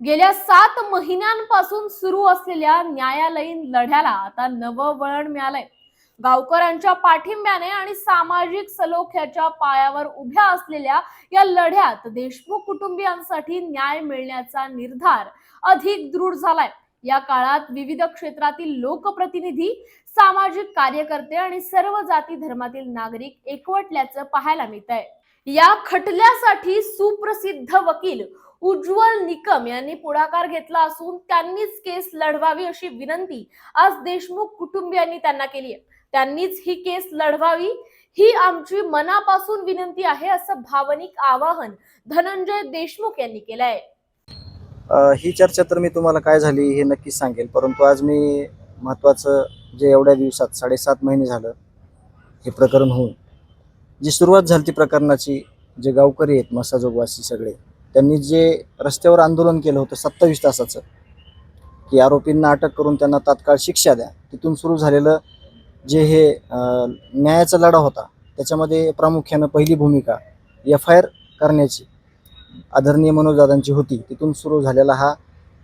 गेल्या सात महिन्यांपासून सुरू असलेल्या न्यायालयीन लढ्याला आता नवं वळण मिळालंय. गावकऱ्यांच्या पाठिंब्याने आणि सामाजिक सलोख्याच्या पायावर उभ्या असलेल्या या लढ्यात देशमुख कुटुंबियांसाठी न्याय मिळण्याचा निर्धार अधिक दृढ झालाय. या काळात विविध क्षेत्रातील लोकप्रतिनिधी सामाजिक कार्यकर्ते आणि सर्व जाती धर्मातील नागरिक एकवटल्याचं पाहायला मिळत आहे या खटल्यासाठी सुप्रसिद्ध वकील उज्ज्वल निकम यांनी पुढाकार घेतला असून त्यांनीच केस लढवावी अशी विनंती आज देशमुख कुटुंबियांनी त्यांना केली आहे. त्यांनीच ही केस लढवावी ही आमची मनापासून विनंती आहे असं भावनिक आवाहन धनंजय देशमुख यांनी केलं आहे. ही चर्चा तर मी तुम्हाला काय झाली हे नक्कीच सांगेल. परंतु आज मी महत्त्वाचं जे एवढ्या दिवसात साडेसात महिने झालं हे प्रकरण होऊन जी सुरुवात झाली ती प्रकरणाची जे गावकरी आहेत मसाजोगवासी सगळे त्यांनी जे रस्त्यावर आंदोलन केलं होतं सत्तावीस तासाचं की आरोपींना अटक करून त्यांना तात्काळ शिक्षा द्या तिथून सुरू झालेलं जे हे न्यायाचा लढा होता त्याच्यामध्ये प्रामुख्यानं पहिली भूमिका एफ आय आर करण्याची आदरणीय मनोजदादांची होती. तिथून सुरू झालेला हा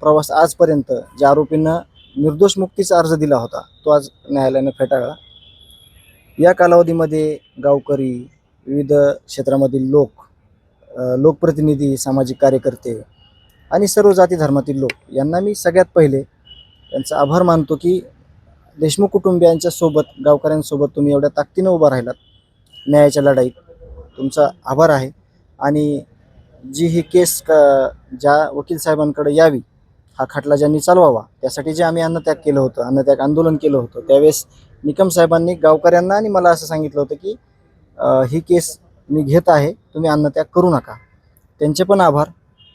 प्रवास आजपर्यंत ज्या आरोपींना निर्दोष मुक्तीचा अर्ज दिला होता तो आज न्यायालयानं फेटाळला. या कालावधीमध्ये गावकरी विविध क्षेत्रामधील लोक लोकप्रतिनिधी सामाजिक कार्यकर्ते आणि सर्व जाती धर्मातील लोक यांना मी सगळ्यात पहिले यांचा आभार मानतो की देशमुख कुटुंबियांच्या सोबत गावकऱ्यांसोबत तुम्ही एवढ्या ताकदीनं उभा राहिलात. न्यायाच्या लढाईत तुमचा आभार आहे आणि जी ही केस क ज्या वकील साहेबांकडे यावी हा खटला ज्यांनी चालवावा त्यासाठी जे आम्ही अन्नत्याग केलं होतं अन्नत्याग आंदोलन केलं होतं त्यावेळेस निकम साहेबांनी गावकऱ्यांना आणि मला असं सांगितलं होतं की ही केस मी घेत आहे तुम्ही अन्नत्याग करू नका. त्यांचे पण आभार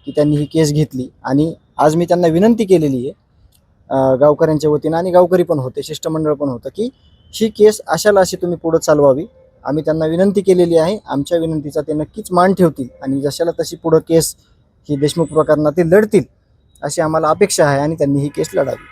की त्यांनी ही केस घेतली. आणि आज मी त्यांना विनंती केलेली आहे गावकऱ्यांच्या वतीनं आणि गावकरी पण होते शिष्टमंडळ पण होतं की ही केस अशाला अशी तुम्ही पुढं चालवावी. आम्ही त्यांना विनंती केलेली आहे आमच्या विनंतीचा ते नक्कीच मान ठेवतील आणि जशाला तशी पुढं केस ही देशमुख प्रकरणातील लढतील अशी आम्हाला अपेक्षा आहे आणि त्यांनी ही केस लढावी.